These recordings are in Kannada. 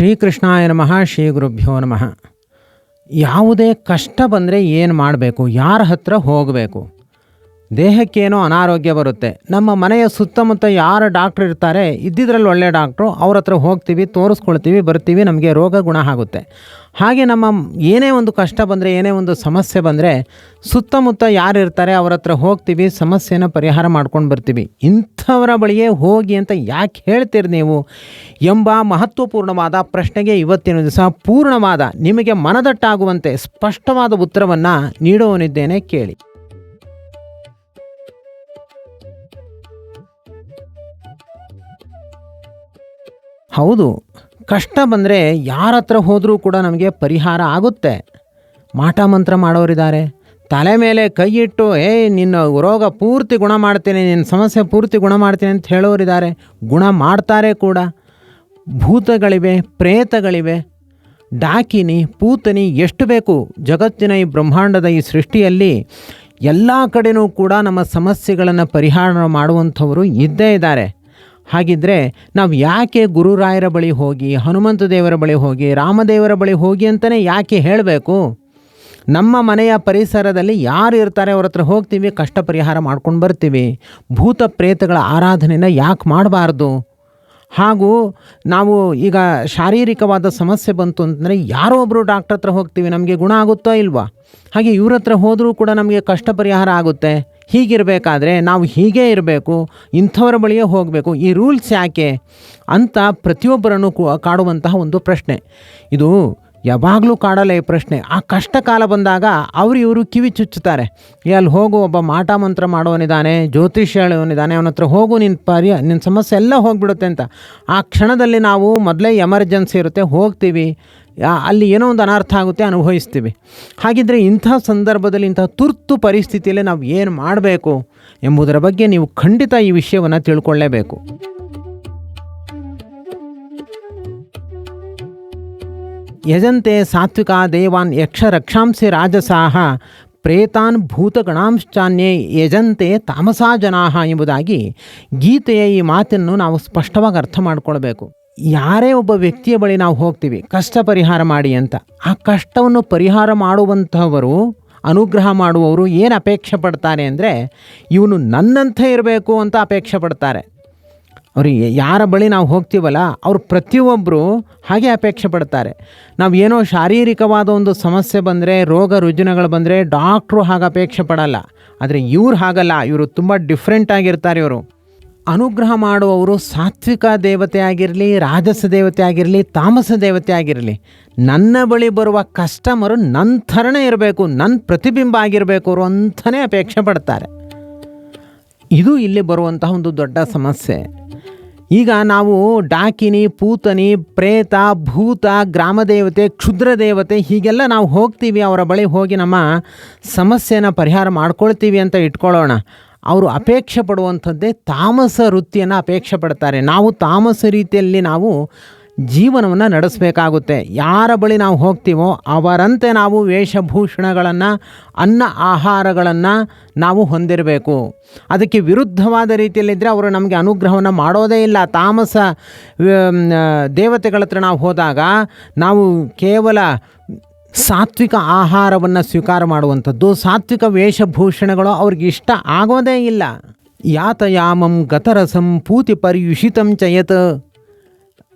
ಶ್ರೀಕೃಷ್ಣಾಯ ನಮಃ, ಶ್ರೀ ಗುರುಭ್ಯೋ ನಮಃ. ಯಾವುದೇ ಕಷ್ಟ ಬಂದರೆ ಏನು ಮಾಡಬೇಕು? ಯಾರ ಹತ್ರ ಹೋಗಬೇಕು? ದೇಹಕ್ಕೇನೋ ಅನಾರೋಗ್ಯ ಬರುತ್ತೆ. ನಮ್ಮ ಮನೆಯ ಸುತ್ತಮುತ್ತ ಯಾರು ಡಾಕ್ಟ್ರ್ ಇರ್ತಾರೆ, ಇದ್ದಿದ್ರಲ್ಲಿ ಒಳ್ಳೆಯ ಡಾಕ್ಟ್ರು, ಅವ್ರ ಹತ್ರ ಹೋಗ್ತೀವಿ, ತೋರಿಸ್ಕೊಳ್ತೀವಿ, ಬರ್ತೀವಿ, ನಮಗೆ ರೋಗ ಗುಣ ಆಗುತ್ತೆ. ಹಾಗೆ ನಮ್ಮ ಏನೇ ಒಂದು ಕಷ್ಟ ಬಂದರೆ, ಏನೇ ಒಂದು ಸಮಸ್ಯೆ ಬಂದರೆ, ಸುತ್ತಮುತ್ತ ಯಾರು ಇರ್ತಾರೆ ಅವ್ರ ಹತ್ರ ಹೋಗ್ತೀವಿ, ಸಮಸ್ಯೆನ ಪರಿಹಾರ ಮಾಡ್ಕೊಂಡು ಬರ್ತೀವಿ. ಇಂಥವರ ಬಳಿಯೇ ಹೋಗಿ ಅಂತ ಯಾಕೆ ಹೇಳ್ತೀರಿ ನೀವು? ಎಂಬ ಮಹತ್ವಪೂರ್ಣವಾದ ಪ್ರಶ್ನೆಗೆ ಇವತ್ತಿನ ದಿವಸ ಪೂರ್ಣವಾದ, ನಿಮಗೆ ಮನದಟ್ಟಾಗುವಂತೆ ಸ್ಪಷ್ಟವಾದ ಉತ್ತರವನ್ನು ನೀಡುವನಿದ್ದೇನೆ ಕೇಳಿ. ಹೌದು. ಕಷ್ಟ ಬಂದರೆ ಯಾರ ಹತ್ರ ಹೋದರೂ ಕೂಡ ನಮಗೆ ಪರಿಹಾರ ಆಗುತ್ತೆ. ಮಾಟ ಮಂತ್ರ ಮಾಡೋರಿದ್ದಾರೆ. ತಲೆ ಮೇಲೆ ಕೈ ಇಟ್ಟು, ಏ, ನಿನ್ನ ರೋಗ ಪೂರ್ತಿ ಗುಣ ಮಾಡ್ತೀನಿ, ನಿನ್ನ ಸಮಸ್ಯೆ ಪೂರ್ತಿ ಗುಣ ಮಾಡ್ತೀನಿ ಅಂತ ಹೇಳೋರಿದ್ದಾರೆ. ಗುಣ ಮಾಡ್ತಾರೆ ಕೂಡ. ಭೂತಗಳಿವೆ, ಪ್ರೇತಗಳಿವೆ. ಡಾಕಿನಿ, ಪೂತನಿ ಎಷ್ಟು ಬೇಕು? ಜಗತ್ತಿನ ಈ ಬ್ರಹ್ಮಾಂಡದ ಈ ಸೃಷ್ಟಿಯಲ್ಲಿ ಎಲ್ಲ ಕಡೆಯೂ ಕೂಡ ನಮ್ಮ ಸಮಸ್ಯೆಗಳನ್ನು ಪರಿಹಾರ ಮಾಡುವಂಥವರು ಇದ್ದೇ ಇದ್ದಾರೆ. ಹಾಗಿದ್ದರೆ ನಾವು ಯಾಕೆ ಗುರುರಾಯರ ಬಳಿ ಹೋಗಿ, ಹನುಮಂತ ದೇವರ ಬಳಿ ಹೋಗಿ, ರಾಮದೇವರ ಬಳಿ ಹೋಗಿ ಅಂತಲೇ ಯಾಕೆ ಹೇಳಬೇಕು? ನಮ್ಮ ಮನೆಯ ಪರಿಸರದಲ್ಲಿ ಯಾರು ಇರ್ತಾರೆ ಅವ್ರ ಹತ್ರ ಹೋಗ್ತೀವಿ, ಕಷ್ಟ ಪರಿಹಾರ ಮಾಡ್ಕೊಂಡು ಬರ್ತೀವಿ. ಭೂತ ಪ್ರೇತಗಳ ಆರಾಧನೆನ ಯಾಕೆ ಮಾಡಬಾರ್ದು? ಹಾಗೂ ನಾವು ಈಗ ಶಾರೀರಿಕವಾದ ಸಮಸ್ಯೆ ಬಂತು ಅಂತಂದರೆ ಯಾರೋ ಒಬ್ಬರು ಡಾಕ್ಟ್ರ್ ಹತ್ರ ಹೋಗ್ತೀವಿ, ನಮಗೆ ಗುಣ ಆಗುತ್ತೋ ಇಲ್ವಾ? ಹಾಗೆ ಇವ್ರ ಹತ್ರ ಹೋದರೂ ಕೂಡ ನಮಗೆ ಕಷ್ಟ ಪರಿಹಾರ ಆಗುತ್ತೆ. ಹೀಗಿರಬೇಕಾದ್ರೆ ನಾವು ಹೀಗೇ ಇರಬೇಕು, ಇಂಥವ್ರ ಬಳಿಯೇ ಹೋಗಬೇಕು. ಈ ರೂಲ್ಸ್ ಯಾಕೆ? ಅಂತ ಪ್ರತಿಯೊಬ್ಬರನ್ನು ಕಾಡುವಂತಹ ಒಂದು ಪ್ರಶ್ನೆ. ಇದು ಯಾವಾಗಲೂ ಕಾಡಲ್ಲ ಈ ಪ್ರಶ್ನೆ. ಆ ಕಷ್ಟ ಕಾಲ ಬಂದಾಗ ಅವರು ಇವರು ಕಿವಿ ಚುಚ್ಚುತ್ತಾರೆ. ಅಲ್ಲಿ ಹೋಗು, ಒಬ್ಬ ಮಾಟ ಮಂತ್ರ ಮಾಡೋನಿದ್ದಾನೆ ಜ್ಯೋತಿಷ್ಯ ಹೇಳೋನಿದ್ದಾನೆ ಅವನ ಹತ್ರ ಹೋಗು ನಿನ್ನ ಪರ್ಯ ನಿನ್ನ ಸಮಸ್ಯೆ ಎಲ್ಲ ಹೋಗಿಬಿಡುತ್ತೆ ಅಂತ. ಆ ಕ್ಷಣದಲ್ಲಿ ನಾವು ಮೊದಲೇ ಎಮರ್ಜೆನ್ಸಿ ಇರುತ್ತೆ, ಹೋಗ್ತೀವಿ. ಅಲ್ಲಿ ಏನೋ ಒಂದು ಅನರ್ಥ ಆಗುತ್ತೆ, ಅನುಭವಿಸ್ತೀವಿ. ಹಾಗಿದ್ದರೆ ಇಂಥ ಸಂದರ್ಭದಲ್ಲಿ, ಇಂಥ ತುರ್ತು ಪರಿಸ್ಥಿತಿಯಲ್ಲಿ ನಾವು ಏನು ಮಾಡಬೇಕು ಎಂಬುದರ ಬಗ್ಗೆ ನೀವು ಖಂಡಿತ ಈ ವಿಷಯವನ್ನು ತಿಳ್ಕೊಳ್ಳೇಬೇಕು. ಯಜಂತೆ ಸಾತ್ವಿಕ ದೇವಾನ್ ಯಕ್ಷ ರಕ್ಷಾಂಸಿ ರಾಜಸಾಹ, ಪ್ರೇತಾನ್ ಭೂತಗಣಾಂಶ್ಚಾನ್ಯೇ ಯಜಂತೆ ತಾಮಸಾ ಜನಾಹ ಎಂಬುದಾಗಿ ಗೀತೆಯ ಈ ಮಾತನ್ನು ನಾವು ಸ್ಪಷ್ಟವಾಗಿ ಅರ್ಥ ಮಾಡಿಕೊಳ್ಬೇಕು. ಯಾರೇ ಒಬ್ಬ ವ್ಯಕ್ತಿಯ ಬಳಿ ನಾವು ಹೋಗ್ತೀವಿ, ಕಷ್ಟ ಪರಿಹಾರ ಮಾಡಿ ಅಂತ. ಆ ಕಷ್ಟವನ್ನು ಪರಿಹಾರ ಮಾಡುವಂಥವರು ಅನುಗ್ರಹ ಮಾಡುವವರು ಏನು ಅಪೇಕ್ಷೆ ಪಡ್ತಾರೆ ಅಂದರೆ, ಇವನು ನನ್ನಂಥ ಇರಬೇಕು ಅಂತ ಅಪೇಕ್ಷೆ ಪಡ್ತಾರೆ. ಅವ್ರಿಗೆ ಯಾರ ಬಳಿ ನಾವು ಹೋಗ್ತೀವಲ್ಲ, ಅವರು ಪ್ರತಿಯೊಬ್ಬರು ಹಾಗೆ ಅಪೇಕ್ಷೆ ಪಡ್ತಾರೆ. ನಾವು ಏನೋ ಶಾರೀರಿಕವಾದ ಒಂದು ಸಮಸ್ಯೆ ಬಂದರೆ, ರೋಗ ರುಜಿನಗಳು ಬಂದರೆ ಡಾಕ್ಟ್ರು ಹಾಗೆ ಅಪೇಕ್ಷೆ ಪಡಲ್ಲ. ಆದರೆ ಇವ್ರು ಹಾಗಲ್ಲ, ಇವರು ತುಂಬ ಡಿಫ್ರೆಂಟ್ ಆಗಿರ್ತಾರೆ ಇವರು. ಅನುಗ್ರಹ ಮಾಡುವವರು ಸಾತ್ವಿಕ ದೇವತೆ ಆಗಿರಲಿ, ರಾಜಸ ದೇವತೆ ಆಗಿರಲಿ, ತಾಮಸ ದೇವತೆ ಆಗಿರಲಿ, ನನ್ನ ಬಳಿ ಬರುವ ಕಸ್ಟಮರು ನನ್ನ ಥರನೇ ಇರಬೇಕು ನನ್ನ ಪ್ರತಿಬಿಂಬ ಆಗಿರಬೇಕು ಅವರು ಅಂತಲೇ ಅಪೇಕ್ಷೆ ಪಡ್ತಾರೆ. ಇದು ಇಲ್ಲಿ ಬರುವಂತಹ ಒಂದು ದೊಡ್ಡ ಸಮಸ್ಯೆ. ಈಗ ನಾವು ಡಾಕಿನಿ, ಪೂತನಿ, ಪ್ರೇತ, ಭೂತ, ಗ್ರಾಮದೇವತೆ ಕ್ಷುದ್ರ ದೇವತೆ ಹೀಗೆಲ್ಲ ನಾವು ಹೋಗ್ತೀವಿ, ಅವರ ಬಳಿ ಹೋಗಿ ನಮ್ಮ ಸಮಸ್ಯೆನ ಪರಿಹಾರ ಮಾಡ್ಕೊಳ್ತೀವಿ ಅಂತ ಇಟ್ಕೊಳ್ಳೋಣ. ಅವರು ಅಪೇಕ್ಷೆ ಪಡುವಂಥದ್ದೇ ತಾಮಸ ವೃತ್ತಿಯನ್ನು ಅಪೇಕ್ಷೆ ಪಡ್ತಾರೆ. ನಾವು ತಾಮಸ ರೀತಿಯಲ್ಲಿ ನಾವು ಜೀವನವನ್ನು ನಡೆಸಬೇಕಾಗುತ್ತೆ. ಯಾರ ಬಳಿ ನಾವು ಹೋಗ್ತೀವೋ ಅವರಂತೆ ನಾವು ವೇಷಭೂಷಣಗಳನ್ನು, ಅನ್ನ ಆಹಾರಗಳನ್ನು ನಾವು ಹೊಂದಿರಬೇಕು. ಅದಕ್ಕೆ ವಿರುದ್ಧವಾದ ರೀತಿಯಲ್ಲಿದ್ದರೆ ಅವರು ನಮಗೆ ಅನುಗ್ರಹವನ್ನು ಮಾಡೋದೇ ಇಲ್ಲ. ತಾಮಸ ದೇವತೆಗಳ ಹತ್ರ ನಾವು ಹೋದಾಗ ನಾವು ಕೇವಲ ಸಾತ್ವಿಕ ಆಹಾರವನ್ನು ಸ್ವೀಕಾರ ಮಾಡುವಂಥದ್ದು, ಸಾತ್ವಿಕ ವೇಷಭೂಷಣಗಳು ಅವ್ರಿಗೆ ಇಷ್ಟ ಆಗೋದೇ ಇಲ್ಲ. ಯಾತಯಾಮಂ ಗತರಸಂ ಪೂತಿ ಪರ್ಯುಷಿತಂ ಚಯತ್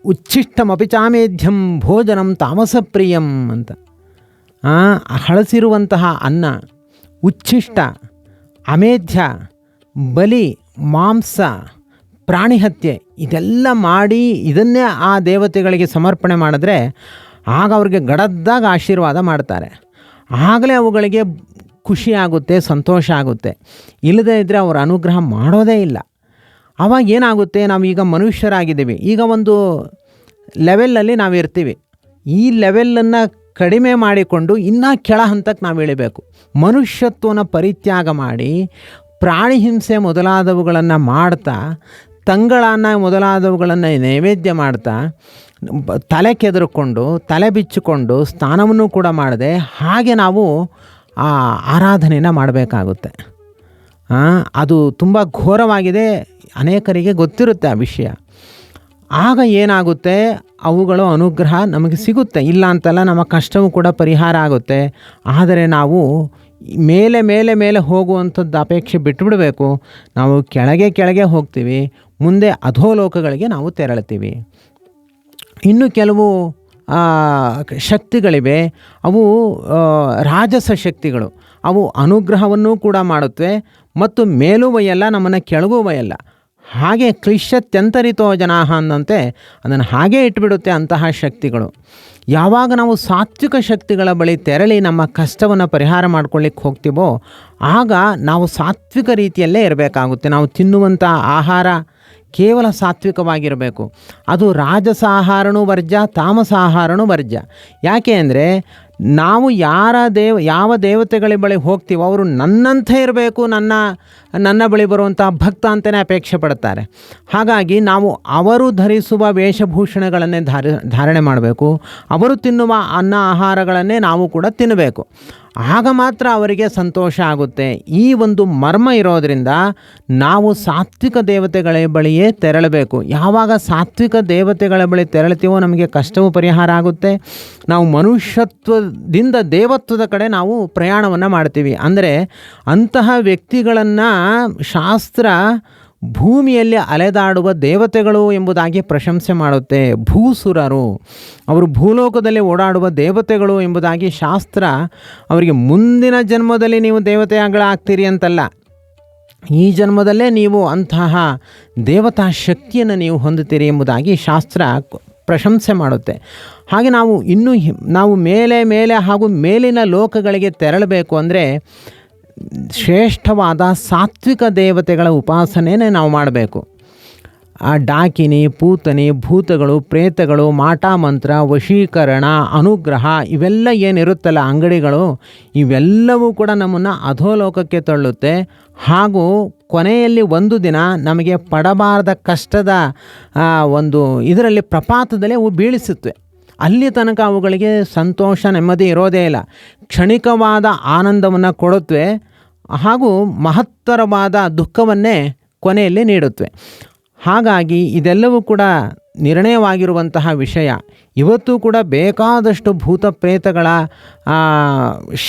ಉಚ್ಛಿಷ್ಟಮಪಿ ಚಾಮೇಧ್ಯಂ ಭೋಜನಂ ತಾಮಸಪ್ರಿಯಂ ಅಂತ. ಹಳಸಿರುವಂತಹ ಅನ್ನ, ಉಚ್ಛಿಷ್ಟ, ಅಮೇಧ್ಯ, ಬಲಿ, ಮಾಂಸ ಪ್ರಾಣಿ ಹತ್ಯೆ ಇದೆಲ್ಲ ಮಾಡಿ ಇದನ್ನೇ ಆ ದೇವತೆಗಳಿಗೆ ಸಮರ್ಪಣೆ ಮಾಡಿದ್ರೆ ಆಗ ಅವ್ರಿಗೆ ಗಡದ್ದಾಗ ಆಶೀರ್ವಾದ ಮಾಡ್ತಾರೆ. ಆಗಲೇ ಅವುಗಳಿಗೆ ಖುಷಿ ಆಗುತ್ತೆ, ಸಂತೋಷ ಆಗುತ್ತೆ. ಇಲ್ಲದೇ ಇದ್ದರೆ ಅವರ ಅನುಗ್ರಹ ಮಾಡೋದೇ ಇಲ್ಲ. ಆವಾಗ ಏನಾಗುತ್ತೆ? ನಾವು ಈಗ ಮನುಷ್ಯರಾಗಿದ್ದೀವಿ. ಈಗ ಒಂದು ಲೆವೆಲಲ್ಲಿ ನಾವು ಇರ್ತೀವಿ. ಈ ಲೆವೆಲನ್ನು ಕಡಿಮೆ ಮಾಡಿಕೊಂಡು ಇನ್ನೂ ಕೆಳ ಹಂತಕ್ಕೆ ನಾವು ಇಳಿಬೇಕು. ಮನುಷ್ಯತ್ವನ ಪರಿತ್ಯಾಗ ಮಾಡಿ ಪ್ರಾಣಿ ಹಿಂಸೆ ಮೊದಲಾದವುಗಳನ್ನು ಮಾಡ್ತಾ, ತಂಗಳನ್ನ ಮೊದಲಾದವುಗಳನ್ನು ನೈವೇದ್ಯ ಮಾಡ್ತಾ, ತಲೆ ಕೆದರ್ಕೊಂಡು, ತಲೆ ಬಿಚ್ಚಿಕೊಂಡು ಸ್ನಾನವನ್ನು ಕೂಡ ಮಾಡದೆ ಹಾಗೆ ನಾವು ಆ ಆರಾಧನೆಯನ್ನು ಮಾಡಬೇಕಾಗುತ್ತೆ. ಅದು ತುಂಬ ಘೋರವಾಗಿದೆ. ಅನೇಕರಿಗೆ ಗೊತ್ತಿರುತ್ತೆ ಆ ವಿಷಯ. ಆಗ ಏನಾಗುತ್ತೆ? ಅವುಗಳ ಅನುಗ್ರಹ ನಮಗೆ ಸಿಗುತ್ತೆ. ಇಲ್ಲ ಅಂತಲ್ಲ ನಮ್ಮ ಕಷ್ಟವೂ ಕೂಡ ಪರಿಹಾರ ಆಗುತ್ತೆ. ಆದರೆ ನಾವು ಮೇಲೆ ಮೇಲೆ ಮೇಲೆ ಹೋಗುವಂಥದ್ದು ಅಪೇಕ್ಷೆ ಬಿಟ್ಟುಬಿಡಬೇಕು ನಾವು ಕೆಳಗೆ ಕೆಳಗೆ ಹೋಗ್ತೀವಿ. ಮುಂದೆ ಅಧೋಲೋಕಗಳಿಗೆ ನಾವು ತೆರಳ್ತೀವಿ. ಇನ್ನು ಕೆಲವು ಶಕ್ತಿಗಳಿವೆ. ಅವು ರಾಜಸ ಶಕ್ತಿಗಳು. ಅವು ಅನುಗ್ರಹವನ್ನು ಕೂಡ ಮಾಡುತ್ತವೆ. ಮತ್ತು ಮೇಲೂ ಬೈಯಲ್ಲ ನಮ್ಮನ್ನು ಕೆಳಗೂ ಒಯ್ಯಲ್ಲ ಹಾಗೆ ಕ್ಲಿಶ್ಯತ್ಯಂತರಿತೋ ಜನಾಹ ಅಂದಂತೆ ಅದನ್ನು ಹಾಗೇ ಇಟ್ಬಿಡುತ್ತೆ ಅಂತಹ ಶಕ್ತಿಗಳು. ಯಾವಾಗ ನಾವು ಸಾತ್ವಿಕ ಶಕ್ತಿಗಳ ಬಳಿ ತೆರಳಿ ನಮ್ಮ ಕಷ್ಟವನ್ನು ಪರಿಹಾರ ಮಾಡ್ಕೊಳ್ಳಿಕ್ಕೆ ಹೋಗ್ತೀವೋ, ಆಗ ನಾವು ಸಾತ್ವಿಕ ರೀತಿಯಲ್ಲೇ ಇರಬೇಕಾಗುತ್ತೆ. ನಾವು ತಿನ್ನುವಂಥ ಆಹಾರ ಕೇವಲ ಸಾತ್ವಿಕವಾಗಿರಬೇಕು. ಅದು ರಾಜಸ ಆಹಾರನೂ ವರ್ಜ್ಯ ತಾಮಸ ಆಹಾರನೂ ವರ್ಜ್ಯ. ಯಾಕೆ ಅಂದರೆ ನಾವು ಯಾರ ದೇವ, ಯಾವ ದೇವತೆಗಳ ಬಳಿ ಹೋಗ್ತೀವೋ ಅವರು ನನ್ನಂತೆ ಇರಬೇಕು, ನನ್ನ ನನ್ನ ಬಳಿ ಬರುವಂಥ ಭಕ್ತ ಅಂತಲೇ ಅಪೇಕ್ಷೆ ಪಡ್ತಾರೆ ಹಾಗಾಗಿ ನಾವು ಅವರು ಧರಿಸುವ ವೇಷಭೂಷಣಗಳನ್ನೇ ಧಾರ, ಧಾರಣೆ ಮಾಡಬೇಕು. ಅವರು ತಿನ್ನುವ ಅನ್ನ ಆಹಾರಗಳನ್ನೇ ನಾವು ಕೂಡ ತಿನ್ನಬೇಕು. ಆಗ ಮಾತ್ರ ಅವರಿಗೆ ಸಂತೋಷ ಆಗುತ್ತೆ. ಈ ಒಂದು ಮರ್ಮ ಇರೋದರಿಂದ ನಾವು ಸಾತ್ವಿಕ ದೇವತೆಗಳ ಬಳಿಯೇ ತೆರಳಬೇಕು. ಯಾವಾಗ ಸಾತ್ವಿಕ ದೇವತೆಗಳ ಬಳಿ ತೆರಳ್ತೀವೋ ನಮಗೆ ಕಷ್ಟವೂ ಪರಿಹಾರ ಆಗುತ್ತೆ. ನಾವು ಮನುಷ್ಯತ್ವದಿಂದ ದೇವತ್ವದ ಕಡೆ ನಾವು ಪ್ರಯಾಣವನ್ನು ಮಾಡ್ತೀವಿ. ಅಂದರೆ ಅಂತಹ ವ್ಯಕ್ತಿಗಳನ್ನು ಶಾಸ್ತ್ರ ಭೂಮಿಯಲ್ಲಿ ಅಲೆದಾಡುವ ದೇವತೆಗಳು ಎಂಬುದಾಗಿ ಪ್ರಶಂಸೆ ಮಾಡುತ್ತೆ ಭೂಸುರರು. ಅವರು ಭೂಲೋಕದಲ್ಲಿ ಓಡಾಡುವ ದೇವತೆಗಳು ಎಂಬುದಾಗಿ ಶಾಸ್ತ್ರ ಅವರಿಗೆ ಮುಂದಿನ ಜನ್ಮದಲ್ಲಿ ನೀವು ದೇವತೆಗಳಾಗ್ತೀರಿ ಅಂತಲ್ಲ. ಈ ಜನ್ಮದಲ್ಲೇ ನೀವು ಅಂತಹ ದೇವತಾ ಶಕ್ತಿಯನ್ನು ನೀವು ಹೊಂದುತ್ತೀರಿ ಎಂಬುದಾಗಿ ಶಾಸ್ತ್ರ ಪ್ರಶಂಸೆ ಮಾಡುತ್ತೆ. ಹಾಗೆ ನಾವು ಇನ್ನೂ ನಾವು ಮೇಲೆ ಮೇಲೆ ಹಾಗೂ ಮೇಲಿನ ಲೋಕಗಳಿಗೆ ತೆರಳಬೇಕು ಅಂದರೆ ಶ್ರೇಷ್ಠವಾದ ಸಾತ್ವಿಕ ದೇವತೆಗಳ ಉಪಾಸನೆಯೇ ನಾವು ಮಾಡಬೇಕು. ಆ ಡಾಕಿನಿ, ಪೂತನಿ, ಭೂತಗಳು, ಪ್ರೇತಗಳು, ಮಾಟ ಮಂತ್ರ, ವಶೀಕರಣ, ಅನುಗ್ರಹ ಇವೆಲ್ಲ ಏನಿರುತ್ತಲ್ಲ ಅಂಗಡಿಗಳು, ಇವೆಲ್ಲವೂ ಕೂಡ ನಮ್ಮನ್ನು ಅಧೋಲೋಕಕ್ಕೆ ತಳ್ಳುತ್ತೆ. ಹಾಗೂ ಕೊನೆಯಲ್ಲಿ ಒಂದು ದಿನ ನಮಗೆ ಪಡಬಾರದ ಕಷ್ಟದ ಒಂದು ಇದರಲ್ಲಿ ಪ್ರಪಾತದಲ್ಲೇ ಅವು ಬೀಳಿಸುತ್ತವೆ. ಅಲ್ಲಿ ತನಕ ಅವುಗಳಿಗೆ ಸಂತೋಷ, ನೆಮ್ಮದಿ ಇರೋದೇ ಇಲ್ಲ. ಕ್ಷಣಿಕವಾದ ಆನಂದವನ್ನು ಕೊಡುತ್ತವೆ ಹಾಗೂ ಮಹತ್ತರವಾದ ದುಃಖವನ್ನೇ ಕೊನೆಯಲ್ಲಿ ನೀಡುತ್ತವೆ ಹಾಗಾಗಿ ಇದೆಲ್ಲವೂ ಕೂಡ ನಿರ್ಣಯವಾಗಿರುವಂತಹ ವಿಷಯ. ಇವತ್ತು ಕೂಡ ಬೇಕಾದಷ್ಟು ಭೂತ ಪ್ರೇತಗಳ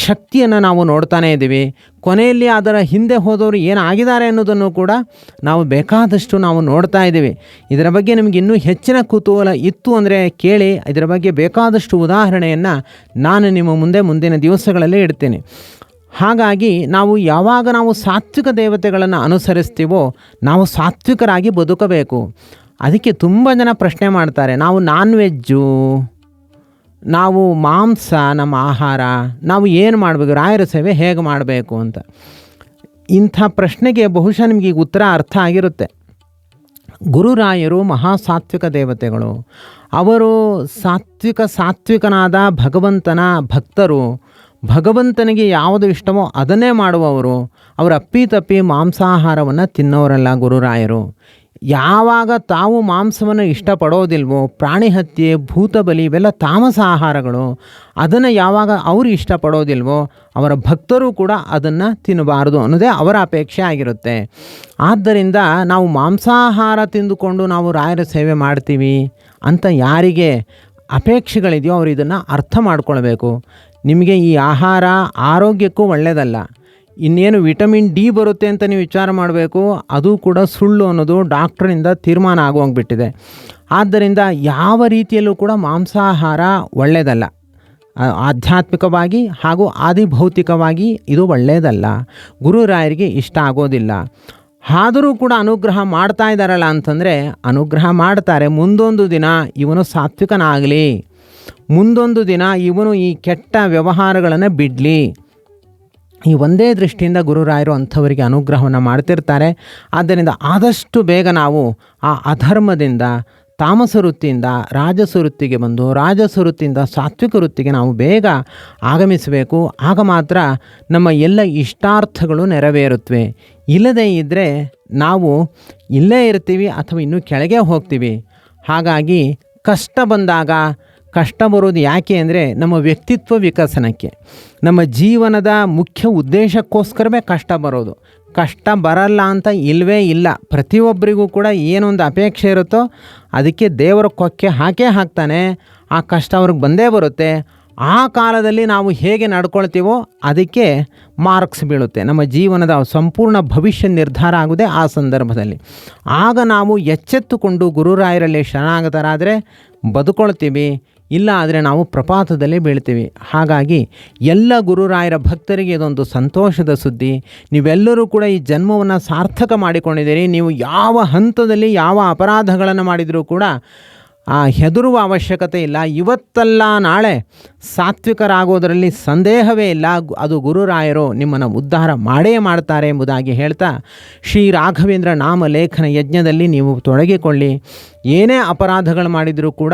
ಶಕ್ತಿಯನ್ನು ನಾವು ನೋಡ್ತಾನೇ ಇದ್ದೀವಿ. ಕೊನೆಯಲ್ಲಿ ಅದರ ಹಿಂದೆ ಹೋದವರು ಏನಾಗಿದ್ದಾರೆ ಅನ್ನೋದನ್ನು ಕೂಡ ನಾವು ಬೇಕಾದಷ್ಟು ನಾವು ನೋಡ್ತಾ ಇದ್ದೀವಿ. ಇದರ ಬಗ್ಗೆ ನಿಮಗೆ ಇನ್ನೂ ಹೆಚ್ಚಿನ ಕುತೂಹಲ ಇತ್ತು ಅಂದರೆ ಕೇಳಿ, ಇದರ ಬಗ್ಗೆ ಬೇಕಾದಷ್ಟು ಉದಾಹರಣೆಯನ್ನು ನಾನು ನಿಮ್ಮ ಮುಂದೆ ಮುಂದಿನ ದಿವಸಗಳಲ್ಲೇ ಇಡ್ತೀನಿ. ಹಾಗಾಗಿ ನಾವು ಯಾವಾಗ ನಾವು ಸಾತ್ವಿಕ ದೇವತೆಗಳನ್ನು ಅನುಸರಿಸ್ತೀವೋ ನಾವು ಸಾತ್ವಿಕರಾಗಿ ಬದುಕಬೇಕು. ಅದಕ್ಕೆ ತುಂಬ ಜನ ಪ್ರಶ್ನೆ ಮಾಡ್ತಾರೆ, ನಾವು ನಾನ್ ವೆಜ್ಜು ನಾವು ಮಾಂಸ, ನಮ್ಮ ಆಹಾರ, ನಾವು ಏನು ಮಾಡಬೇಕು? ರಾಯರ ಸೇವೆ ಹೇಗೆ ಮಾಡಬೇಕು ಅಂತ. ಇಂಥ ಪ್ರಶ್ನೆಗೆ ಬಹುಶಃ ನಿಮಗೆ ಉತ್ತರ ಅರ್ಥ ಆಗಿರುತ್ತೆ. ಗುರುರಾಯರು ಮಹಾಸಾತ್ವಿಕ ದೇವತೆಗಳು. ಅವರು ಸಾತ್ವಿಕ ಸಾತ್ವಿಕನಾದ ಭಗವಂತನ ಭಕ್ತರು. ಭಗವಂತನಿಗೆ ಯಾವುದು ಇಷ್ಟವೋ ಅದನ್ನೇ ಮಾಡುವವರು ಅವರು ಅಪ್ಪಿತಪ್ಪಿ ಮಾಂಸಾಹಾರವನ್ನು ತಿನ್ನೋರಲ್ಲ ಗುರುರಾಯರು. ಯಾವಾಗ ತಾವು ಮಾಂಸವನ್ನು ಇಷ್ಟಪಡೋದಿಲ್ವೋ ಪ್ರಾಣಿ ಹತ್ಯೆ ಭೂತಬಲಿ ಇವೆಲ್ಲ ತಾಮಸ ಆಹಾರಗಳು, ಅದನ್ನು ಯಾವಾಗ ಅವರು ಇಷ್ಟಪಡೋದಿಲ್ವೋ, ಅವರ ಭಕ್ತರು ಕೂಡ ಅದನ್ನು ತಿನ್ನಬಾರದು ಅನ್ನೋದೇ ಅವರ ಅಪೇಕ್ಷೆ ಆಗಿರುತ್ತೆ. ಆದ್ದರಿಂದ ನಾವು ಮಾಂಸಾಹಾರ ತಿಂದುಕೊಂಡು ನಾವು ರಾಯರ ಸೇವೆ ಮಾಡ್ತೀವಿ ಅಂತ ಯಾರಿಗೆ ಅಪೇಕ್ಷೆಗಳಿದೆಯೋ ಅವರು ಇದನ್ನು ಅರ್ಥ ಮಾಡ್ಕೊಳ್ಬೇಕು. ನಿಮಗೆ ಈ ಆಹಾರ ಆರೋಗ್ಯಕ್ಕೂ ಒಳ್ಳೆಯದಲ್ಲ. ಇನ್ನೇನು ವಿಟಮಿನ್ ಡಿ ಬರುತ್ತೆ ಅಂತ ನೀವು ವಿಚಾರ ಮಾಡಬೇಕು, ಅದು ಕೂಡ ಸುಳ್ಳು ಅನ್ನೋದು ಡಾಕ್ಟ್ರಿಂದ ತೀರ್ಮಾನ ಆಗೋಗ್ಬಿಟ್ಟಿದೆ ಆದ್ದರಿಂದ ಯಾವ ರೀತಿಯಲ್ಲೂ ಕೂಡ ಮಾಂಸಾಹಾರ ಒಳ್ಳೆಯದಲ್ಲ. ಆಧ್ಯಾತ್ಮಿಕವಾಗಿ ಹಾಗೂ ಆದಿಭೌತಿಕವಾಗಿ ಇದು ಒಳ್ಳೆಯದಲ್ಲ. ಗುರುರಾಯರಿಗೆ ಇಷ್ಟ ಆಗೋದಿಲ್ಲ. ಆದರೂ ಕೂಡ ಅನುಗ್ರಹ ಮಾಡ್ತಾ ಇದ್ದಾರಲ್ಲ ಅಂತಂದರೆ ಅನುಗ್ರಹ ಮಾಡ್ತಾರೆ. ಮುಂದೊಂದು ದಿನ ಇವನು ಸಾತ್ವಿಕನಾಗಲಿ. ಮುಂದೊಂದು ದಿನ ಇವನು ಈ ಕೆಟ್ಟ ವ್ಯವಹಾರಗಳನ್ನು ಬಿಡಲಿ. ಈ ಒಂದೇ ದೃಷ್ಟಿಯಿಂದ ಗುರುರಾಯರು ಅಂಥವರಿಗೆ ಅನುಗ್ರಹವನ್ನು ಮಾಡ್ತಿರ್ತಾರೆ. ಆದ್ದರಿಂದ ಆದಷ್ಟು ಬೇಗ ನಾವು ಆ ಅಧರ್ಮದಿಂದ, ತಾಮಸ ವೃತ್ತಿಯಿಂದ, ರಾಜಸ ವೃತ್ತಿಗೆ ಬಂದು, ರಾಜಸ ವೃತ್ತಿಯಿಂದ, ಸಾತ್ವಿಕ ವೃತ್ತಿಗೆ ನಾವು ಬೇಗ ಆಗಮಿಸಬೇಕು. ಆಗ ಮಾತ್ರ ನಮ್ಮ ಎಲ್ಲ ಇಷ್ಟಾರ್ಥಗಳು ನೆರವೇರುತ್ತವೆ ಇಲ್ಲದೇ ಇದ್ದರೆ ನಾವು ಇಲ್ಲೇ ಇರ್ತೀವಿ ಅಥವಾ ಇನ್ನೂ ಕೆಳಗೆ ಹೋಗ್ತೀವಿ. ಹಾಗಾಗಿ ಕಷ್ಟ ಬಂದಾಗ ಕಷ್ಟ ಬರೋದು ಯಾಕೆ ಅಂದರೆ ನಮ್ಮ ವ್ಯಕ್ತಿತ್ವ ವಿಕಸನಕ್ಕೆ. ನಮ್ಮ ಜೀವನದ ಮುಖ್ಯ ಉದ್ದೇಶಕ್ಕೋಸ್ಕರವೇ ಕಷ್ಟ ಬರೋದು. ಕಷ್ಟ ಬರಲ್ಲ ಅಂತ ಇಲ್ಲವೇ ಇಲ್ಲ. ಪ್ರತಿಯೊಬ್ಬರಿಗೂ ಕೂಡ ಏನೊಂದು ಅಪೇಕ್ಷೆ ಇರುತ್ತೋ ಅದಕ್ಕೆ ದೇವರ ಕೊಕ್ಕೆ ಹಾಕೇ ಹಾಕ್ತಾನೆ. ಆ ಕಷ್ಟ ಅವ್ರಿಗೆ ಬಂದೇ ಬರುತ್ತೆ. ಆ ಕಾಲದಲ್ಲಿ ನಾವು ಹೇಗೆ ನಡ್ಕೊಳ್ತೀವೋ ಅದಕ್ಕೆ ಮಾರ್ಕ್ಸ್ ಬೀಳುತ್ತೆ. ನಮ್ಮ ಜೀವನದ ಸಂಪೂರ್ಣ ಭವಿಷ್ಯ ನಿರ್ಧಾರ ಆಗುವುದೇ ಆ ಸಂದರ್ಭದಲ್ಲಿ. ಆಗ ನಾವು ಎಚ್ಚೆತ್ತುಕೊಂಡು ಗುರುರಾಯರಲ್ಲಿ ಶರಣಾಗತರಾದರೆ ಬದುಕೊಳ್ತೀವಿ. ಇಲ್ಲ ಆದರೆ ನಾವು ಪ್ರಪಾತದಲ್ಲೇ ಬೀಳ್ತೀವಿ. ಹಾಗಾಗಿ ಎಲ್ಲ ಗುರುರಾಯರ ಭಕ್ತರಿಗೆ ಇದೊಂದು ಸಂತೋಷದ ಸುದ್ದಿ. ನೀವೆಲ್ಲರೂ ಕೂಡ ಈ ಜನ್ಮವನ್ನು ಸಾರ್ಥಕ ಮಾಡಿಕೊಂಡಿದ್ದೀರಿ. ನೀವು ಯಾವ ಹಂತದಲ್ಲಿ ಯಾವ ಅಪರಾಧಗಳನ್ನು ಮಾಡಿದರೂ ಕೂಡ ಆ ಹೆದರುವ ಅವಶ್ಯಕತೆ ಇಲ್ಲ. ಇವತ್ತಲ್ಲ ನಾಳೆ ಸಾತ್ವಿಕರಾಗೋದರಲ್ಲಿ ಸಂದೇಹವೇ ಇಲ್ಲ. ಅದು ಗುರುರಾಯರು ನಿಮ್ಮನ್ನು ಉದ್ಧಾರ ಮಾಡೇ ಮಾಡ್ತಾರೆ ಎಂಬುದಾಗಿ ಹೇಳ್ತಾ ಶ್ರೀ ರಾಘವೇಂದ್ರ ನಾಮ ಲೇಖನ ಯಜ್ಞದಲ್ಲಿ ನೀವು ತೊಡಗಿಕೊಳ್ಳಿ. ಏನೇ ಅಪರಾಧಗಳು ಮಾಡಿದರೂ ಕೂಡ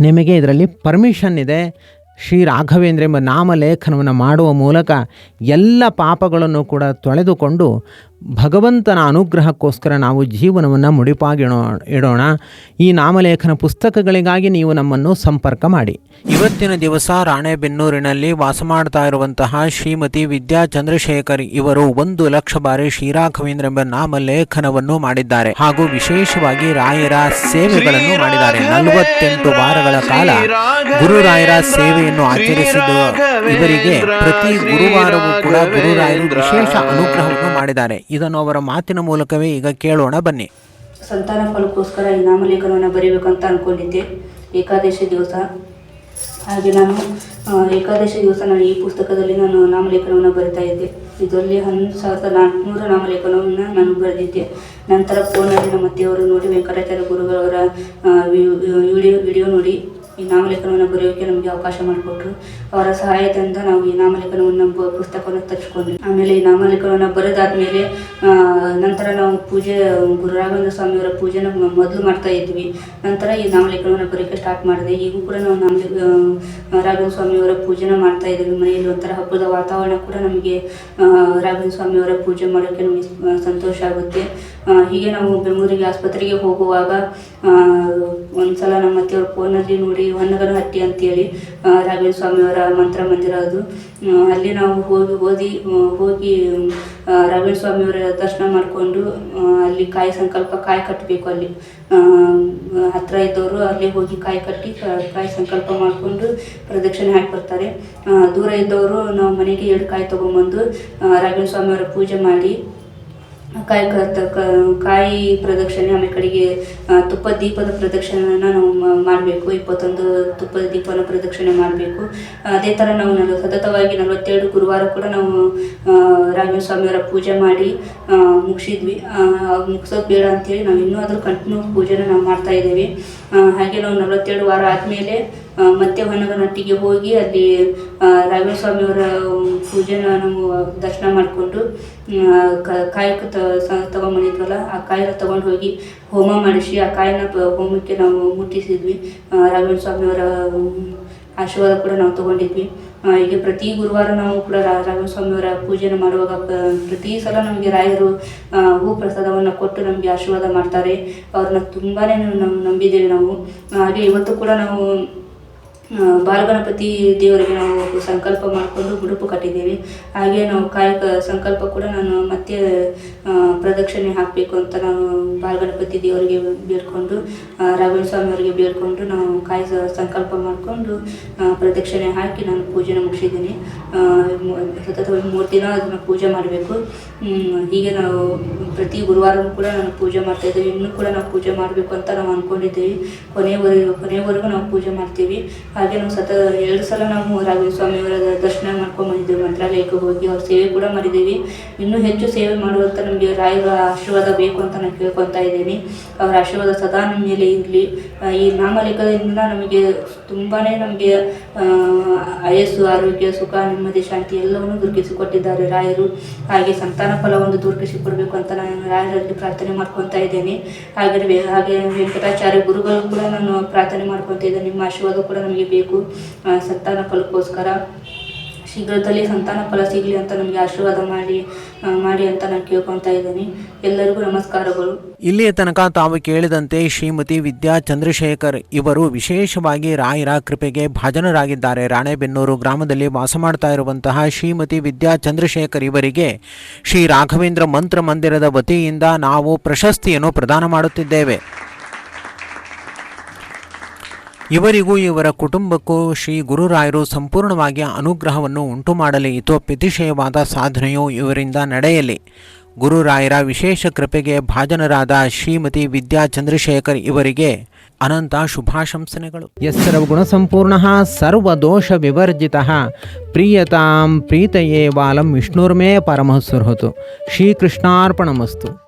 ನಿಮಗೆ ಇದರಲ್ಲಿ ಪರ್ಮಿಷನ್ ಇದೆ. ಶ್ರೀ ರಾಘವೇಂದ್ರ ಎಂಬ ನಾಮಲೇಖನವನ್ನು ಮಾಡುವ ಮೂಲಕ ಎಲ್ಲ ಪಾಪಗಳನ್ನು ಕೂಡ ತೊಳೆದುಕೊಂಡು ಭಗವಂತನ ಅನುಗ್ರಹಕ್ಕೋಸ್ಕರ ನಾವು ಜೀವನವನ್ನು ಮುಡಿಪಾಗಿಡೋ, ಇಡೋಣ. ಈ ನಾಮಲೇಖನ ಪುಸ್ತಕಗಳಿಗಾಗಿ ನೀವು ನಮ್ಮನ್ನು ಸಂಪರ್ಕ ಮಾಡಿ. ಇವತ್ತಿನ ದಿವಸ ರಾಣೆಬೆನ್ನೂರಿನಲ್ಲಿ ವಾಸ ಮಾಡ್ತಾ ಇರುವಂತಹ ಶ್ರೀಮತಿ ವಿದ್ಯಾ ಚಂದ್ರಶೇಖರ್ ಇವರು ಒಂದು ಲಕ್ಷ ಬಾರಿ ಶ್ರೀರಾಘವೇಂದ್ರ ಎಂಬ ನಾಮಲೇಖನವನ್ನು ಮಾಡಿದ್ದಾರೆ. ಹಾಗೂ ವಿಶೇಷವಾಗಿ ರಾಯರ ಸೇವೆಗಳನ್ನು ಮಾಡಿದ್ದಾರೆ. ನಲವತ್ತೆಂಟು ವಾರಗಳ ಕಾಲ ಗುರುರಾಯರ ಸೇವೆಯನ್ನು ಆಚರಿಸಿದ ಇವರಿಗೆ ಪ್ರತಿ ಗುರುವಾರವೂ ಕೂಡ ಗುರುರಾಯರು ವಿಶೇಷ ಅನುಗ್ರಹವನ್ನು ಮಾಡಿದ್ದಾರೆ. ಇದನ್ನು ಅವರ ಮಾತಿನ ಮೂಲಕವೇ ಈಗ ಕೇಳೋಣ, ಬನ್ನಿ. ಸಂತಾನ ಫಲಕ್ಕೋಸ್ಕರ ಈ ನಾಮಲೇಖನವನ್ನು ಬರೀಬೇಕಂತ ಅಂದ್ಕೊಂಡಿದ್ದೆ ಏಕಾದಶಿ ದಿವಸ. ಹಾಗೆ ನಾನು ಏಕಾದಶಿ ದಿವಸ ನಾನು ಈ ಪುಸ್ತಕದಲ್ಲಿ ನಾನು ನಾಮಲೇಖನವನ್ನು ಬರಿತಾ ಇದ್ದೆ. ಇದರಲ್ಲಿ ಹನ್ನೊಂದು ಸಾವಿರದ ನಾಲ್ಕುನೂರ ನಾಮಲೇಖನವನ್ನು ನಾನು ಬರೆದಿದ್ದೆ. ನಂತರ ಫೋನಲ್ಲಿ ನಮ್ಮ ಅತ್ತೆಯವರು ನೋಡಿ, ವೆಂಕಟಾಚಾರ್ಯ ಗುರುಗಳವರ ವಿಡಿಯೋ ವಿಡಿಯೋ ನೋಡಿ ಈ ನಾಮಲೇಖನವನ್ನು ಬರೆಯೋಕೆ ನಮಗೆ ಅವಕಾಶ ಮಾಡಿಕೊಟ್ರು. ಅವರ ಸಹಾಯದಿಂದ ನಾವು ಈ ನಾಮಲೇಖನವನ್ನು ಪುಸ್ತಕವನ್ನು ತರಿಸ್ಕೊಂಡ್ವಿ. ಆಮೇಲೆ ಈ ನಾಮಲೇಖನವನ್ನು ಬರೆದಾದ್ಮೇಲೆ ನಂತರ ನಾವು ಪೂಜೆ ಗುರು ರಾಘವೇಂದ್ರ ಸ್ವಾಮಿಯವರ ಪೂಜೆನ ಮೊದಲು ಮಾಡ್ತಾ ಇದ್ವಿ. ನಂತರ ಈ ನಾಮಲೇಖನವನ್ನು ಬರೀಕೆ ಸ್ಟಾರ್ಟ್ ಮಾಡಿದೆ. ಈಗೂ ಕೂಡ ನಾವು ನಾಮ ರಾಘವೇಂದ್ರ ಸ್ವಾಮಿಯವರ ಪೂಜೆನ ಮಾಡ್ತಾ ಇದ್ದೀವಿ. ಮನೆಯಲ್ಲಿ ಒಂಥರ ಹಬ್ಬದ ವಾತಾವರಣ ಕೂಡ ನಮಗೆ ರಾಘವೇಂದ್ರ ಸ್ವಾಮಿಯವರ ಪೂಜೆ ಮಾಡೋಕ್ಕೆ ನಮಗೆ ಸಂತೋಷ ಆಗುತ್ತೆ. ಹೀಗೆ ನಾವು ಬೆಂಗಳೂರಿಗೆ ಆಸ್ಪತ್ರೆಗೆ ಹೋಗುವಾಗ ಒಂದ್ಸಲ ನಮ್ಮ ಅತ್ತೆಯವ್ರ ಫೋನಲ್ಲಿ ನೋಡಿ ಹೊನ್ನಗನಹಟ್ಟಿ ಅಂತೇಳಿ ಹೇಳಿ ರಾಘವೇಂದ್ರ ಸ್ವಾಮಿಯವರ ಮಂತ್ರ ಮಂದಿರ ಅದು ಅಲ್ಲಿ ನಾವು ಹೋಗಿ, ಓದಿ ಹೋಗಿ ರಾಘವೇಂದ್ರ ಸ್ವಾಮಿಯವರ ದರ್ಶನ ಮಾಡಿಕೊಂಡು ಅಲ್ಲಿ ಕಾಯಿ ಸಂಕಲ್ಪ, ಕಾಯಿ ಕಟ್ಟಬೇಕು ಅಲ್ಲಿ. ಹತ್ತಿರ ಇದ್ದವರು ಅಲ್ಲಿ ಹೋಗಿ ಕಾಯಿ ಕಟ್ಟಿ ಕಾಯಿ ಸಂಕಲ್ಪ ಮಾಡಿಕೊಂಡು ಪ್ರದಕ್ಷಿಣೆ ಹಾಕಿ ಬರ್ತಾರೆ. ದೂರ ಇದ್ದವರು ನಾವು ಮನೆಗೆ ಎರಡು ಕಾಯಿ ತೊಗೊಂಬಂದು ರಾಘವೇಂದ್ರ ಸ್ವಾಮಿಯವರ ಪೂಜೆ ಮಾಡಿ ಕಾಯಿ ಕರ್ತ ಕಾಯಿ ಪ್ರದಕ್ಷಿಣೆ ಆಮೇಲೆ ಕಡೆಗೆ ತುಪ್ಪ ದೀಪದ ಪ್ರದಕ್ಷಿಣೆಯನ್ನು ನಾವು ಮಾಡಬೇಕು. ಇಪ್ಪತ್ತೊಂದು ತುಪ್ಪದ ದೀಪನ ಪ್ರದಕ್ಷಿಣೆ ಮಾಡಬೇಕು. ಅದೇ ಥರ ನಾವು ಸತತವಾಗಿ ನಲವತ್ತೆರಡು ಗುರುವಾರ ಕೂಡ ನಾವು ರಾಘವೇಂದ್ರ ಸ್ವಾಮಿಯವರ ಪೂಜೆ ಮಾಡಿ ಮುಗಿಸಿದ್ವಿ. ಮುಗಿಸೋದು ಬೇಡ ಅಂತೇಳಿ ನಾವು ಇನ್ನೂ ಅದ್ರ ಕಂಟಿನ್ಯೂ ಪೂಜೆನ ನಾವು ಮಾಡ್ತಾ ಇದ್ದೀವಿ. ಹಾಗೆ ನಾವು ನಲವತ್ತೆರಡು ವಾರ ಆದಮೇಲೆ ಮತ್ತೆ ಹೊನ್ನಗನಟ್ಟಿಗೆ ಹೋಗಿ ಅಲ್ಲಿ ರಾಘವೇಂದ್ರ ಸ್ವಾಮಿಯವರ ಪೂಜೆನ ನಾವು ದರ್ಶನ ಮಾಡಿಕೊಂಡು ಕಾಯಕ ತಗೊಂಬಂದಿದ್ವಲ್ಲ, ಆ ಕಾಯಿನ ತಗೊಂಡು ಹೋಗಿ ಹೋಮ ಮಾಡಿಸಿ, ಆ ಕಾಯಿನ ಪ- ಹೋಮಕ್ಕೆ ನಾವು ಮುಟ್ಟಿಸಿದ್ವಿ. ರಾಘವೇಂದ್ರ ಸ್ವಾಮಿಯವರ ಆಶೀರ್ವಾದ ಕೂಡ ನಾವು ತಗೊಂಡಿದ್ವಿ. ಹೀಗೆ ಪ್ರತಿ ಗುರುವಾರ ನಾವು ಕೂಡ ರಾಘವೇಂದ್ರ ಸ್ವಾಮಿಯವರ ಪೂಜೆನ ಮಾಡುವಾಗ ಪ್ರತಿ ಸಲ ನಮಗೆ ರಾಯರು ಹೂ ಪ್ರಸಾದವನ್ನು ಕೊಟ್ಟು ನಮಗೆ ಆಶೀರ್ವಾದ ಮಾಡ್ತಾರೆ. ಅವ್ರನ್ನ ತುಂಬಾ ನಂಬಿದ್ದೇವೆ ನಾವು. ಹಾಗೆ ಇವತ್ತು ಕೂಡ ನಾವು ಬಾಲಗಣಪತಿ ದೇವರಿಗೆ ನಾವು ಸಂಕಲ್ಪ ಮಾಡಿಕೊಂಡು ಗುಡುಪು ಕಟ್ಟಿದ್ದೀವಿ. ಹಾಗೆ ನಾವು ಕಾಯಕ ಸಂಕಲ್ಪ ಕೂಡ ನಾನು ಮತ್ತೆ ಪ್ರದಕ್ಷಿಣೆ ಹಾಕಬೇಕು ಅಂತ ನಾವು ಬಾಲಗಣಪತಿ ದೇವರಿಗೆ ಬೇಡ್ಕೊಂಡು ರಾಘವೇಂದ್ರ ಸ್ವಾಮಿ ಅವರಿಗೆ ಬೇಡ್ಕೊಂಡು ನಾವು ಕಾಯ ಸಂಕಲ್ಪ ಮಾಡಿಕೊಂಡು ಪ್ರದಕ್ಷಿಣೆ ಹಾಕಿ ನಾನು ಪೂಜೆನ ಮುಗಿಸಿದ್ದೀನಿ. ಸತತವಾಗಿ ಮೂರು ದಿನ ಅದನ್ನು ಪೂಜೆ ಮಾಡಬೇಕು. ಹೀಗೆ ನಾವು ಪ್ರತಿ ಗುರುವಾರವೂ ಕೂಡ ನಾನು ಪೂಜೆ ಮಾಡ್ತಾ ಇದ್ದೀವಿ. ಇನ್ನೂ ಕೂಡ ನಾವು ಪೂಜೆ ಮಾಡಬೇಕು ಅಂತ ನಾವು ಅಂದ್ಕೊಂಡಿದ್ದೀವಿ ಕೊನೆಯವರೆಗೂ ಕೊನೆಯವರೆಗೂ ನಾವು ಪೂಜೆ ಮಾಡ್ತೀವಿ. ಹಾಗೆ ನಾವು ಸತ, ಎರಡು ಸಲ ನಾವು ರಾಘವೇಂದ್ರ ಸ್ವಾಮಿಯವರ ದರ್ಶನ ಮಾಡ್ಕೊಂಡು ಬಂದಿದ್ದೇವೆ. ಮಂತ್ರಾಲಯಕ್ಕೆ ಹೋಗಿ ಅವ್ರ ಸೇವೆ ಕೂಡ ಮಾಡಿದ್ದೀವಿ. ಇನ್ನೂ ಹೆಚ್ಚು ಸೇವೆ ಮಾಡುವಂಥ ನಮಗೆ ರಾಯರ ಆಶೀರ್ವಾದ ಬೇಕು ಅಂತ ನಾನು ಕೇಳ್ಕೊತಾ ಇದ್ದೀನಿ. ಅವರ ಆಶೀರ್ವಾದ ಸದಾ ನಮ್ಮ ಮೇಲೆ ಇರಲಿ. ಈ ನಾಮಲೇಖದಿಂದ ನಮಗೆ ತುಂಬಾ ನಮಗೆ ಆಯಸ್ಸು, ಆರೋಗ್ಯ, ಸುಖ, ನೆಮ್ಮದಿ, ಶಾಂತಿ ಎಲ್ಲವನ್ನು ದೊರಕಿಸಿಕೊಟ್ಟಿದ್ದಾರೆ ರಾಯರು. ಹಾಗೆ ಸಂತಾನ ಫಲವನ್ನು ಕೊಡಬೇಕು ಅಂತ ನಾನು ರಾಯರಲ್ಲಿ ಪ್ರಾರ್ಥನೆ ಮಾಡ್ಕೊತಾ ಇದ್ದೇನೆ. ಹಾಗೆ ಹಾಗೆ ವೆಂಕಟಾಚಾರ್ಯ ಗುರುಗಳು ಕೂಡ ನಾನು ಪ್ರಾರ್ಥನೆ ಮಾಡ್ಕೊತ ಇದ್ದೇನೆ. ನಿಮ್ಮ ಆಶೀರ್ವಾದ ಕೂಡ ನಮಗೆ ಬೇಕು. ಸತ್ತಾನ ಫಲಕ್ಕೋಸ್ಕರ ಶೀಘ್ರದಲ್ಲಿ ಸಂತಾನ ಫಲ ಸಿಗಲಿ ಅಂತ ನಮಗೆ ಆಶೀರ್ವಾದ ಮಾಡಿ ಮಾಡಿ ಅಂತ ನಾನು ಕೇಳ್ಕೊತಾ ಇದ್ದೀನಿ. ಎಲ್ಲರಿಗೂ ನಮಸ್ಕಾರಗಳು. ಇಲ್ಲಿಯ ತನಕ ತಾವು ಕೇಳಿದಂತೆ ಶ್ರೀಮತಿ ವಿದ್ಯಾ ಚಂದ್ರಶೇಖರ್ ಇವರು ವಿಶೇಷವಾಗಿ ರಾಯರ ಕೃಪೆಗೆ ಭಾಜನರಾಗಿದ್ದಾರೆ. ರಾಣೆಬೆನ್ನೂರು ಗ್ರಾಮದಲ್ಲಿ ವಾಸ ಮಾಡ್ತಾ ಇರುವಂತಹ ಶ್ರೀಮತಿ ವಿದ್ಯಾ ಚಂದ್ರಶೇಖರ್ ಇವರಿಗೆ ಶ್ರೀ ರಾಘವೇಂದ್ರ ಮಂತ್ರ ಮಂದಿರದ ವತಿಯಿಂದ ನಾವು ಪ್ರಶಸ್ತಿಯನ್ನು ಪ್ರದಾನ ಮಾಡುತ್ತಿದ್ದೇವೆ. ಇವರಿಗೂ ಇವರ ಕುಟುಂಬಕ್ಕೂ ಶ್ರೀ ಗುರುರಾಯರು ಸಂಪೂರ್ಣವಾಗಿ ಅನುಗ್ರಹವನ್ನು ಉಂಟು ಮಾಡಲಿ ಇತೋಪ್ಯತಿಶಯವಾದ ಸಾಧನೆಯು ಇವರಿಂದ ನಡೆಯಲಿ. ಗುರುರಾಯರ ವಿಶೇಷ ಕೃಪೆಗೆ ಭಾಜನರಾದ ಶ್ರೀಮತಿ ವಿದ್ಯಾ ಚಂದ್ರಶೇಖರ್ ಇವರಿಗೆ ಅನಂತ ಶುಭಾಶಂಸನೆಗಳು. ಎಸ್ಸರ್ವ ಗುಣಸಂಪೂರ್ಣ ಸರ್ವದೋಷ ವಿವರ್ಜಿತ, ಪ್ರೀಯತಾಂ ಪ್ರೀತಯೇ ವಾಲಂ ವಿಷ್ಣುರ್ಮೇ ಪರಮಃಸುರ್ಹತು ಶ್ರೀಕೃಷ್ಣಾರ್ಪಣಮಸ್ತು.